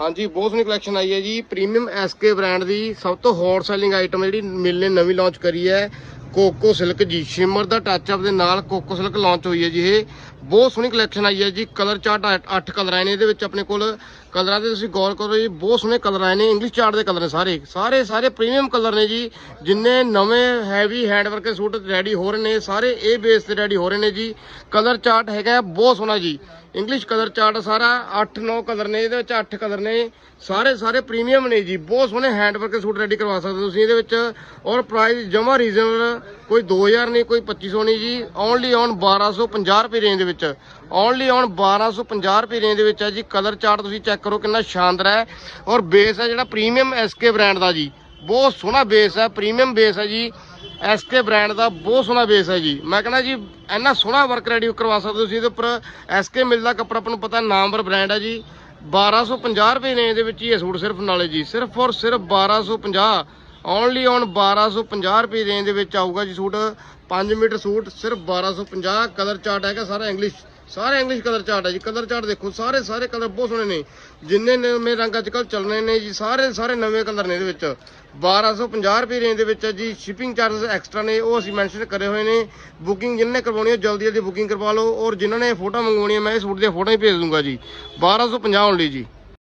ਹਾਂਜੀ, ਬਹੁਤ ਸੋਹਣੀ ਕਲੈਕਸ਼ਨ ਆਈ ਹੈ ਜੀ। ਪ੍ਰੀਮੀਅਮ ਐਸਕੇ ਬ੍ਰਾਂਡ ਦੀ ਸਭ ਤੋਂ ਹੌਟ ਸੈਲਿੰਗ ਆਈਟਮ ਜਿਹੜੀ ਮਿਲ ਨੇ ਨਵੀਂ ਲਾਂਚ ਕਰੀ ਹੈ ਕੋਕੋ ਸਿਲਕ ਜੀ। ਸ਼ਿਮਰ ਦਾ ਟੱਚ ਅਪ ਦੇ ਨਾਲ ਕੋਕੋ ਸਿਲਕ ਲਾਂਚ ਹੋਈ ਹੈ ਜੀ ਇਹ। ਬਹੁਤ ਸੋਹਣੀ ਕਲੈਕਸ਼ਨ ਆਈ ਹੈ ਜੀ। ਕਲਰ ਚਾਰਟ 8 ਕਲਰ ਆਏ ਨੇ ਇਹਦੇ ਵਿੱਚ ਆਪਣੇ ਕੋਲ। ਕਲਰਾਂ ਦੇ ਤੁਸੀਂ ਗੌਰ ਕਰੋ ਜੀ, ਬਹੁਤ ਸੋਹਣੇ ਕਲਰ ਆਏ ਨੇ। ਇੰਗਲਿਸ਼ ਚਾਰਟ ਦੇ ਕਲਰ ਨੇ ਸਾਰੇ। ਸਾਰੇ ਸਾਰੇ ਪ੍ਰੀਮੀਅਮ ਕਲਰ ਨੇ ਜੀ। ਜਿੰਨੇ ਨਵੇਂ ਹੈਵੀ ਹੈਂਡਵਰਕ ਦੇ ਸੂਟ ਰੈਡੀ ਹੋ ਰਹੇ ਨੇ, ਸਾਰੇ ਇਹ ਬੇਸ ਤੇ ਰੈਡੀ ਹੋ ਰਹੇ ਨੇ ਜੀ। ਕਲਰ ਚਾਰਟ ਹੈਗਾ, ਬਹੁਤ ਸੋਹਣਾ ਜੀ। ਇੰਗਲਿਸ਼ ਕਲਰ ਚਾਰਟ ਸਾਰਾ 8-9 ਕਲਰ ਨੇ, ਇਹਦੇ ਵਿੱਚ 8 ਕਲਰ ਨੇ। ਸਾਰੇ ਸਾਰੇ ਪ੍ਰੀਮੀਅਮ ਨੇ ਜੀ। ਬਹੁਤ ਸੋਹਣੇ ਹੈਂਡਵਰਕ ਦੇ ਸੂਟ ਰੈਡੀ ਕਰਵਾ ਸਕਦੇ ਹੋ ਤੁਸੀਂ ਇਹਦੇ ਵਿੱਚ। ਔਰ ਪ੍ਰਾਈਸ ਜਮਾ ਰੀਜ਼ਨਬਲ ਕੋਈ 2000 ਨਹੀਂ, ਕੋਈ 2500 ਨਹੀਂ ਜੀ। ਓਨਲੀ ਔਨ 1250 ਰੁਪਏ ਰੇਂਜ ਦੇ ਵਿੱਚ। ਓਨਲੀ ਔਨ 1250 ਰੁਪਏ ਰੇਂਜ ਦੇ ਵਿੱਚ ਹੈ ਜੀ। ਕਲਰ ਚਾਰਟ ਤੁਸੀਂ ਚੈੱਕ ਕਰੋ ਕਿੰਨਾ ਸ਼ਾਨਦਾਰ ਹੈ। ਔਰ ਬੇਸ ਹੈ ਜਿਹੜਾ ਪ੍ਰੀਮੀਅਮ ਐਸਕੇ ਬ੍ਰਾਂਡ ਦਾ ਜੀ। ਬਹੁਤ ਸੋਹਣਾ ਬੇਸ ਹੈ ਪ੍ਰੀਮੀਅਮ ਬੇਸ ਹੈ ਜੀ। ਐਸਕੇ ਬ੍ਰਾਂਡ ਦਾ ਬਹੁਤ ਸੋਹਣਾ ਬੇਸ ਹੈ ਜੀ। ਮੈਂ ਕਹਿੰਦਾ ਜੀ, ਇੰਨਾ ਸੋਹਣਾ ਵਰਕ ਰੈਡੀ ਕਰਵਾ ਸਕਦੇ ਹੋ ਤੁਸੀਂ ਇਹਦੇ ਉੱਪਰ। ਐਸਕੇ ਮਿਲਦਾ ਕੱਪੜਾ ਆਪਾਂ ਨੂੰ ਪਤਾ ਨਾਮਵਰ ਬ੍ਰਾਂਡ ਹੈ ਜੀ। 1250 ਰੁਪਏ ਰੇਂਜ ਦੇ ਵਿੱਚ ਹੀ ਇਹ ਸੂਟ ਸਿਰਫ ਨਾਲੇ ਜੀ। ਸਿਰਫ ਔਰ ਸਿਰਫ 1250 ਓਨਲੀ ਔਨ 1250 ਰੁਪਏ ਰੇਂਜ ਦੇ ਵਿੱਚ ਆਊਗਾ ਜੀ ਸੂਟ। 5 ਮੀਟਰ ਸੂਟ, ਸਿਰਫ 1250 ਕਲਰ ਚਾਰਟ ਹੈਗਾ ਸਾਰਾ ਇੰਗਲਿਸ਼ ਸਾਰੇ ਇੰਗਲਿਸ਼ ਕਲਰ ਚਾਰਟ ਹੈ ਜੀ ਕਲਰ ਚਾਰਟ ਦੇਖੋ, ਸਾਰੇ ਸਾਰੇ ਕਲਰ ਬਹੁਤ ਸੋਹਣੇ ਨੇ। ਜਿੰਨੇ ਨਵੇਂ ਰੰਗ ਅੱਜ ਕੱਲ ਚੱਲਣੇ ਨੇ ਜੀ, ਸਾਰੇ ਸਾਰੇ ਨਵੇਂ ਕਲਰ ਨੇ ਇਹਦੇ ਵਿੱਚ। 1250 ਰੁਪਏ ਰੇਂਜ ਦੇ ਵਿੱਚ ਹੈ ਜੀ ਸ਼ਿਪਿੰਗ ਚਾਰजेस ਐਕਸਟਰਾ ਨੇ, ਉਹ ਅਸੀਂ ਮੈਂਸ਼ਨ ਕਰੇ ਹੋਏ ਨੇ। ਬੁਕਿੰਗ ਜਿੰਨੇ ਕਰਵਾਉਣੀ ਹੈ ਜਲਦੀ ਜਲਦੀ ਬੁਕਿੰਗ ਕਰਵਾ ਲਓ। ਔਰ ਜਿਨ੍ਹਾਂ ਨੇ ਫੋਟੋ ਮੰਗਵਾਉਣੀ ਹੈ ਮੈਂ ਇਹ ਸੂਟ ਦੀਆਂ ਫੋਟੋਆਂ ਹੀ ਭੇਜ ਦੂੰਗਾ ਜੀ। 1250 ਓਨਲੀ ਜੀ।